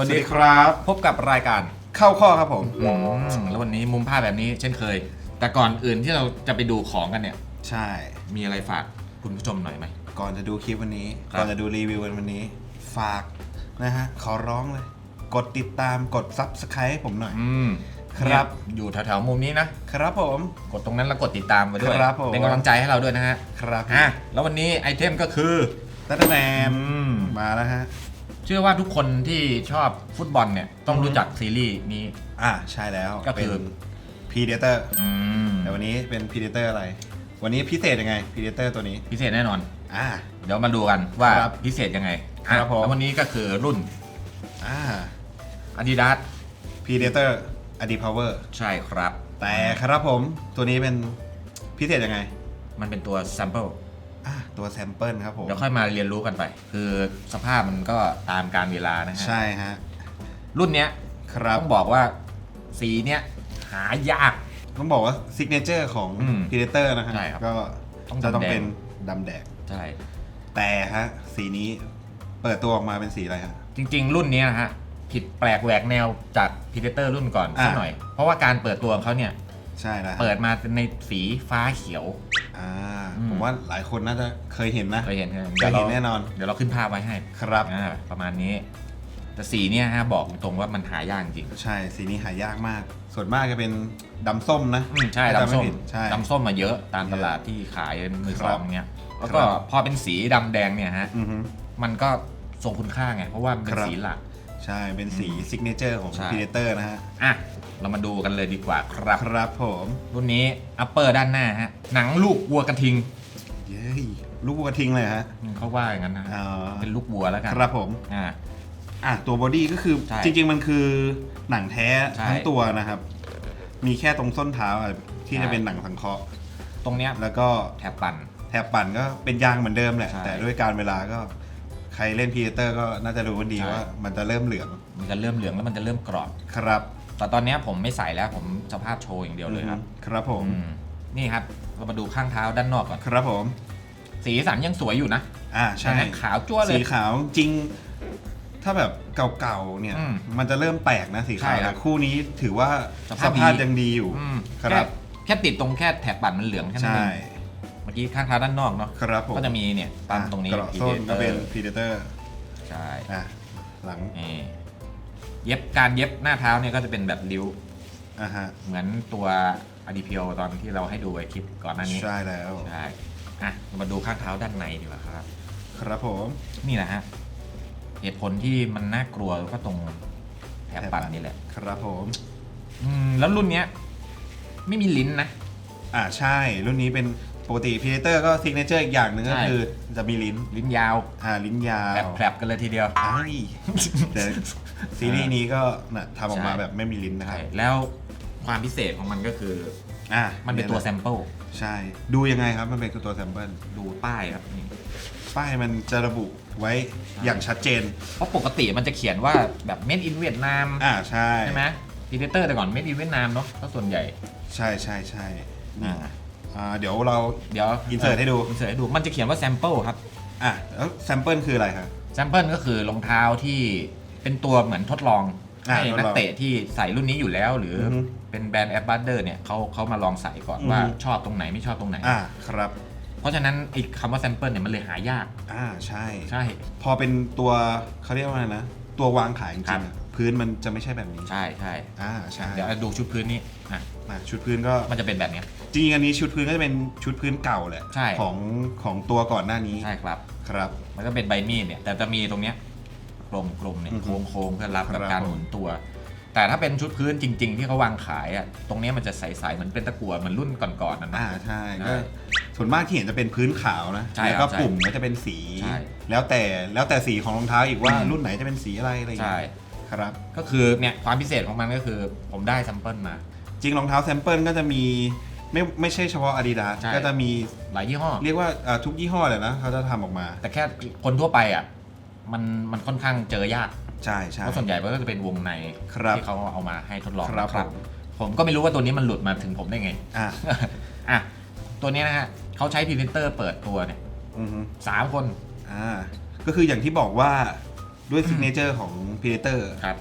สวัสดีครับ พบกับรายการเข้าข้อครับผมอืมแล้ววันนี้มุมภาพแบบนี้เช่นเคย แต่ก่อนอื่นที่เราจะไปดูของกันเนี่ย ใช่ มีอะไรฝากคุณผู้ชมหน่อยไหม ก่อนจะดูคลิปวันนี้ ครับ ก่อนจะดูรีวิววันนี้ ฝากนะฮะ ขอร้องเลย กดติดตาม กด Subscribe ให้ผมหน่อย อืมครับ เนี่ยอยู่แถวๆมุมนี้นะ ครับผม กดตรงนั้นแล้วกดติดตามไปด้วย ครับผม เป็นกำลังใจให้เราด้วยนะฮะครับอะแล้ววันนี้ไอเทมก็คือตัตแมนอืมมาแล้วฮะเชื่อว่าทุกคนที่ชอบฟุตบอลเนี่ยต้องอือฮึรู้จักซีรีส์นี้ อ่าใช่แล้วก็เป็คืนอ Predator อืมแต่วันนี้เป็น Predator อะไร วันนี้พิเศษยังไง Predator ตัวนี้ พิเศษแน่นอน อ่า เดี๋ยวมาดูกันว่าครับพิเศษยังไงครับผม แล้ววันนี้ก็คือรุ่นอ่า Adidas Predator Adi Power ใช่ครับ แต่ครับผมตัวนี้เป็นพิเศษยังไง มันเป็นตัว sample อ่าตัวแซมเปิลครับผม เดี๋ยวค่อยมาเรียนรู้กันไป คือสภาพมันก็ตามการเวลานะฮะ ใช่ฮะ รุ่นเนี้ยครับ ต้องบอกว่าสีเนี้ยหายาก ต้องบอกว่าซิกเนเจอร์ของ อืม Predator นะฮะ ใช่ครับก็ต้องจะต้องดำแดง เป็นดำแดง ใช่ แต่ฮะ สีนี้เปิดตัวออกมาเป็นสีอะไรฮะ จริงๆ รุ่นเนี้ยนะฮะ ผิดแปลกแหวกแนวจาก Predator รุ่นก่อนสักอ่า หน่อย เพราะว่าการเปิดตัวของเขาเนี่ย ใช่แล้วฮะเปิดมาในสีฟ้าเขียว อ่าอืม ผมว่าหลายคนน่าจะเคยเห็นนะเคยเห็นเคยเห็นแน่นอน เดี๋ยวเราขึ้นภาพไว้ให้ครับ อ่าประมาณนี้ แต่สีเนี่ยฮะบอกตรงว่ามันหายากจริงใช่สีนี้หายากมาก ส่วนมากจะเป็นดำส้มนะอืมใช่ถ้าจำดำส้มไผิดใช่ ดำส้มมาเยอะตามตลาดที่ขายมือสองครับเนี้ยแล้วก็ครับ พอเป็นสีดำแดงเนี่ยฮะ อือฮึ มันก็ทรงคุณค่าไง เพราะว่ามันเป็นครับ สีหลัก ใช่เป็นสีซิกเนเจอร์ของ ใช่ Predator นะฮะ อะ เรามาดูกันเลยดีกว่าครับ ครับผม รุ่นนี้อัปเปอร์ด้านหน้าฮะ หนังลูกวัวกระทิงเย้ยลูกวัวกระทิงเลยฮะอืมเขาว่าอย่างนั้นนะอ่าเป็นลูกวัวแล้วกันครับผม อ่า อะตัวบอดี้ก็คือใช่จริง ๆ มันคือหนังแท้ใช่ทั้งตัวนะครับ มีแค่ตรงส้นเท้าอะที่ใช่ จะเป็นหนังสังเคราะห์ตรงเนี้ยแล้วก็แถบปั่น แถบปั่นก็เป็นยางเหมือนเดิมแหละ ใช่ แต่ด้วยการเวลาก็ใค รเล่นพีเตอร์ก็น่าจะรู้กันดีใช่ ว่ามันจะเริ่มเหลืองมันจะเริ่มเหลืองแล้วมันจะเริ่มกรอบ ครับแต่ตอนเนี้ยผมไม่ใส่แล้วผมสภาพโชว์อย่างเดียวเลยครับอืมครับผม อืมนี่ครับ เรามาดูข้างเท้าด้านนอกก่อน ครับผม สีสันยังสวยอยู่นะอ่าใช่ เห็นไหมขาวจั่วเลยสีขาวจริง ถ้าแบบเก่าๆเนี่ย อืมมันจะเริ่มแปลกนะสีใช่ขาวครับแต่คู่นี้ถือว่าสสภาพดี ภาพยังดีอยู่ อืมครัแค่บแค่ติดตรงแค่แถบปั่นมันเหลืองแค่นั้นใช่เองเมื่อกี้ข้างเท้าด้านนอกเนาะครับผมก็จะมีเนี่ยปั๊มตรงนี้กระส้นก็เป็น Predator พีเตอร์ใช่อะหลังนี่เย็บการเย็บหน้าเท้าเนี่ยก็จะเป็นแบบริ้วอะฮะเหมือนตัวอดีพีโอตอนที่เราให้ดูไอ้คลิปก่อนหน้านี้ ใช่แล้วใช่อะเรามาดูข้างเท้าด้านในดีกว่าครับ ครับผมนี่แหละฮะเหตุผลที่มันน่ากลัวก็ตรงแถบปั่นนี่แหละ ครับผมอืมแล้วรุ่นเนี้ย ไม่มีลิ้นนะ อ่าใช่ รุ่นนี้เป็น ปกติพีเตอร์ก็ซิกเนเจอร์อีกอย่างหนึ่งก็ใช่ คือจะมีลิ้นลิ้นยาวอ่าลิ้นยาวแบบแผลบกันเลยทีเดียวไอ้แต่ซีรีส์นี้ก็น่ะทำออกมาใช่ แบบไม่มีลิ้นนะครับใช่แล้วความพิเศษของมันก็คือ อ่ามัมันเป็นตัวแซมเปิลใช่ ดูยังไงครับมันเป็นตัวแซมเปิลดูป้ายครับนี่ป้ายมันจะระบุไว้อย่างชัดเจน เพราะปกติมันจะเขียนว่าแบบ made in เวียดนามอ่าใช่ ใช่ไหมพีเตอร์แต่ก่อน made in เวียดนามเนาะก็ส่วนใหญ่ ใช่ใช่ใช่นี่อ่า อ่าเดี๋ยวเรา เดี๋ยว Insert ให้ดู อินเสิร์ตให้ดู มันจะเขียนว่า sample ครับ อะแล้วแซมเปิลคืออะไรครับ sample ก็คือรองเท้าที่เป็นตัวเหมือนทดลองอ่าให้ทดลองนักเตะที่ใส่รุ่นนี้อยู่แล้ว หรือออฮึเป็นแบรนด์แอปบัตเดอร์เนี่ยเขาเขามาลองใส่ก่อนอือฮึ ว่าชอบตรงไหนไม่ชอบตรงไหน อ่าครับ เพราะฉะนั้นไอ้คำว่า sample เนี่ยมันเลยหายาก อ่าใช่ ใช่ พอเป็นตัวเขาเรียกว่าอะไรนะ ตัววางขายจริครังบๆอะพื้นมันจะไม่ใช่แบบนี้ ใช่ใช่อ่าใช่ เดี๋ยวดูชุดพื้นนี่อะ อะชุดพื้นก็มันจะเป็นแบบเนี้ย จริงๆอันนี้ชุดพื้นก็จะเป็นชุดพื้นเก่าแหละใช่ ของของตัวก่อนหน้านี้ใช่ครับ ครับ มันก็เป็นใบมีดเนี่ย แต่จะมีตรงเนี้ยกลมกลมๆเนี่ยอือฮึโค้งโค้งๆเพื่อรับกับครับการหมุนตัว แต่ถ้าเป็นชุดพื้นจริง ๆ ที่เขาวางขายอะตรงเนี้ยมันจะใสๆเหมือนเป็นตะกั่วเหมือนรุ่นก่อนๆนั่นนะ อ่าใช่ใช่ก็ส่วนมากที่เห็นจะเป็นพื้นขาวนะใช่แล้วครัก็บใช่ปุ่มก็จะเป็นสี ใช่แล้วแต่แล้วแต่สีของรองเท้าอีกว่าอืม รุ่นไหนจะเป็นสีอะไรอะไรอย่างใช่ เงี้ยครับ ก็คือเนี่ยความพิเศษของมันก็คือผมได้ซัมเปิลมา จริงรองเท้าแซมเปิลก็จะมีไม่ไม่ใช่เฉพาะ Adidas ใช่ ก็จะมีหลายยี่ห้อ เรียกว่าอ่าทุกยี่ห้อเลยนะเขาจะทำออกมา แต่แค่คนทั่วไปอะมันมันค่อนข้างเจอยากใช่ใช่ เพราะส่วนใหญ่มันก็จะเป็นวงในครับที่เขาเอามาให้ทดลองครับนะผม ผมก็ไม่รู้ว่าตัวนี้มันหลุดมาถึงผมได้ไง อ่าอะตัวนี้นะฮะเขาใช้พรีเซนเตอร์เปิดตัวเนี่ยอือฮึสามคนอ่าก็คืออย่างที่บอกว่าด้วยซิกเนเจอร์ของ Predator ครับ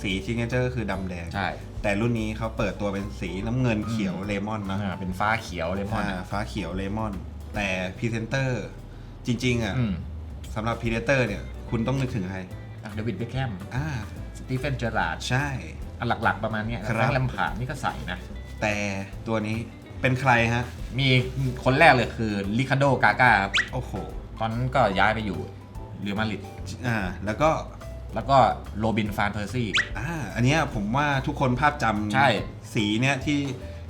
สีซิกเนเจอร์คือดำแดง ใช่ แต่รุ่นนี้เขาเปิดตัวเป็นสีน้ำเงินเขียวเลมอนนะอ่าเป็นฟ้าเขียวเลมอนอ่าฟ้าเขียวเลมอน แต่พรีเซนเตอร์จริงๆอะอืมสำหรับ Predator เนี่ย คุณต้องนึกถึงใครเดวิดเบคแฮมอ่าสตีเฟนเจอราร์ดใช่ อันหลักๆประมาณเนี้ยครับ แฟรงค์แลมพาร์ดนี่ก็ใส่นะ แต่ตัวนี้เป็นใครฮะ มีคนแรกเลยคือลิคาโดกาก้าครับ โอ้โห ตอนนั้นก็ย้ายไปอยู่เรอัลมาดริด อ่าแล้วก็ แล้วก็โรบินฟานเพอร์ซี่ อ่าอันเนี้ยผมว่าทุกคนภาพจำใช่ สีเนี่ยที่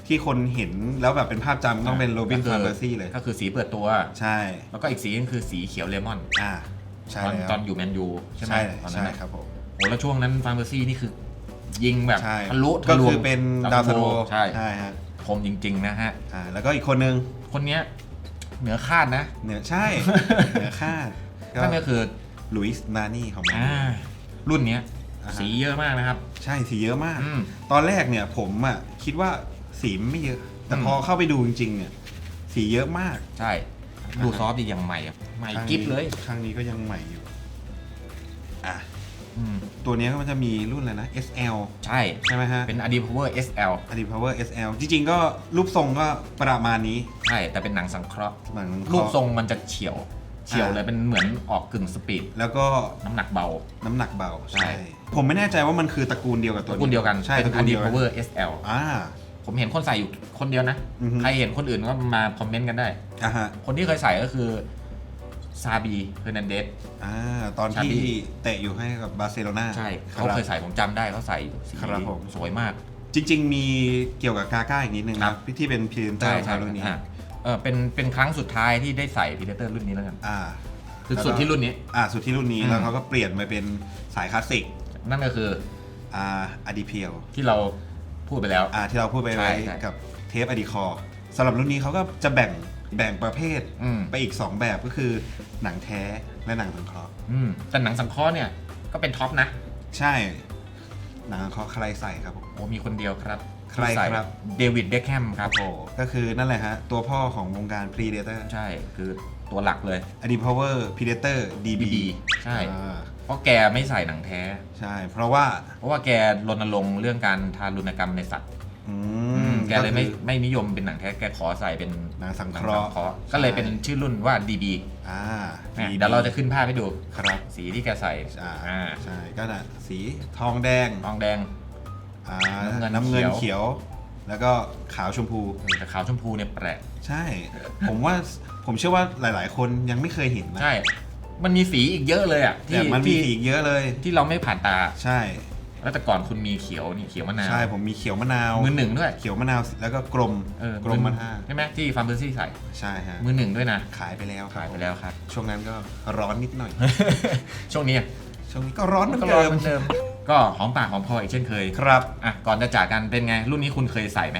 ที่คนเห็นแล้วแบบเป็นภาพจำต้องเป็นโรบินฟานเบอร์ซี่เลย ก็คือสีเปิดตัว ใช่แล้วก็อีกสีนึงคือสีเขียวเลมอนอ่าใช่ตอนแล้วตอนอยู่แมนยูใช่ไหมใช่ตอนนั้ใช่นนะครับผม โอ้แล้วช่วงนั้นฟานเพอร์ซี่นี่คือ ยิงแบบใช่ทะลุก็ทะลวงคือเป็นดาวซันโวใช่ใช่ฮะคมจริง ๆ นะฮะ อ่าแล้วก็อีกคนนึงคนเนี้ยเหนือคาดนะเนี่ยใช่ เหนือคาดก็นั่นก็คือลุยส์นานี่ของมันอ่า รุ่นเนี้ยอ่าฮะ สีเยอะมากนะครับ ใช่สีเยอะมาก อืม ตอนแรกเนี่ยผมอะคิดว่าสีมันไม่เยอะ แต่อืม พอเข้าไปดูจริงๆเนี่ย สีเยอะมากใช่ ดูซอฟต์ดีอย่างใหม่อะใหม่กิ๊บเลยครั้งนี้ก็ยังใหม่อยู่ อะ อืมตัวเนี้ยก็มันจะมีรุ่นอะไรนะ SL ใช่ใช่ไหมฮะ เป็น Adi Power SL อดี Power SL จริง ๆ ก็รูปทรงก็ประมาณนี้ใช่แต่เป็นหนังสังเคราะห์เหมือนรูปทรงมันจะเฉียว เฉียวอ่าเลยเป็นเหมือนออกกึ่งสปีดแล้วก็น้ำหนักเบา น้ำหนักเบาใช่ ผมไม่แน่ใจว่ามันคือตระกูลเดียวกับตตัวระนี้กูลเดียวกันใช่เป็ตนระกูล Adi เดียวกัน Power SL อ่า ผมเห็นคนใส่อยู่คนเดียวนะ อือฮึ ใครเห็นคนอื่นก็มาคอมเมนต์กันได้ อะฮะคนที่เคยใส่ก็คือซาบีเฮอร์นันเดส อ่าตอนชาที่บีเตะอยู่ให้กับบาร์เซโลนาใช่คเขารับเคยใส่ผมจำได้เขาใส่อยู่สีครับผม สวยมาก จริง ๆ มีเกี่ยวกับกาก้าอีกนิดนึงครันะบ ที่เป็นพรีเซนเตอใช่ร์ขใช่องรุ่นนี้ อะ เออเป็นเป็นครั้งสุดท้ายที่ได้ใส่พีเดเตอร์รุ่นนี้แล้วกัน อ่าคือแล้วก็สุดที่รุ่นนี้ อ่าสุดที่รุ่นนี้อืม แล้วเขาก็เปลี่ยนมาเป็นสายคลาสสิกนั่นก็คืออ่าอดีเพียว ที่เราพูดไปแล้ว อ่าที่เราพูดไปใช่ไว้ใช่กับเทปอดีคอสำหรับรุ่นนี้เขาก็จะแบ่งแบ่งประเภทอืม ไปอีก 2 แบบก็คือหนังแท้และหนังสังเคราะห์อืมแต่หนังสังเคราะห์เนี่ยก็เป็นท็อปนะ ใช่ หนังสังเคราะห์ใครใส่ครับผม โอ้มีคนเดียวครับใครครับ เดวิดเบคแฮมครับโอ้ก็คือนั่นแหละฮะ ตัวพ่อของวงการ Predator ใช่คือตัวหลักเลยอดี Power Predator DB DB ใช่ อ่าเพราะแกไม่ใส่หนังแท้ ใช่ เพราะว่าเพราะว่าแกรณรงค์เรื่องการทารุณกรรมในสัตว์ อือืมมแกเลยไม่คือไม่นิยมเป็นหนังแท้แกขอใส่เป็นหนังสังหนัเคงราะสัห์งเคราะห์ก็เลยเป็นชื่อรุ่นว่า DB อ่าเนี่ย DB เดี๋ยวเราจะขึ้นภาพให้ดูครับสีที่แกใส่อ่าอ่าใช่ก็น่ะสีทองแดงทองแดงอ่าน้ำเงินน้ำเงินเขียวเขียว แล้วก็ขาวชมพูแต่ขาวชมพูเนี่ยแปลกใช่ ผมว่าผมเชื่อว่าหลาย ๆ คนยังไม่เคยเห็นนะใช่มันมีสีอีกเยอะเลยอะที่แต่มันมีที่สีอีกเยอะเลย ที่เราไม่ผ่านตาใช่ แล้วแต่ก่อนคุณมีเขียวนี่เขียวมะนาวใช่ผมมีเขียวมะนาวมือหนึ่งด้วย เขียวมะนาวแล้วก็กลมเออกลมมันห้าใช่ไหมที่ฟาร์มเบอร์ซี่ใส่ใช่ฮะมือหนึ่งด้วยนะ ขายไปแล้วครับขายไปแล้วครับ ช่วงนั้นก็ร้อนนิดหน่อย ช่วงนี้ช่วงนี้ก็ร้อนเหมือนก็รเดิอมเหมือนเดิม ก็หอมปากหอมคออีกเช่นเคยครับอะก่อนจะจากกันเป็นไง รุ่นนี้คุณเคยใส่ไหม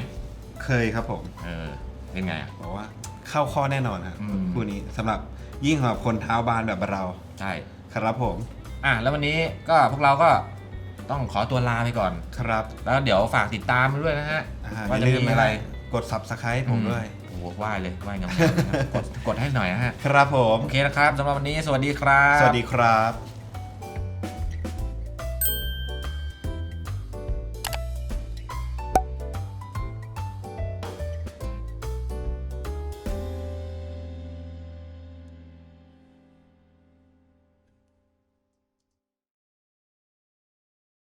เคยครับผม เออเป็นไงอะบอกว่าเข้าข้อแน่นอนฮะอืมคู่นี้สำหรับยิ่งสำหรับคนเท้าบานแบบเราใช่ครับผม อะแล้ววันนี้ก็พวกเราก็ ต้องขอตัวลาไปก่อน ครับแล้วเดี๋ยวฝากติดตามด้วยนะฮะอ่าอว่าย่าจะลืมมีนะอะไรกด subscribe ผมด้วย โอ้โหไหว้เลยไหว้งามๆนะกดกดให้หน่อยนะฮะ ครับผม โอเคนะครับสำหรับวันนี้สวัสดีครับ สวัสดีครับ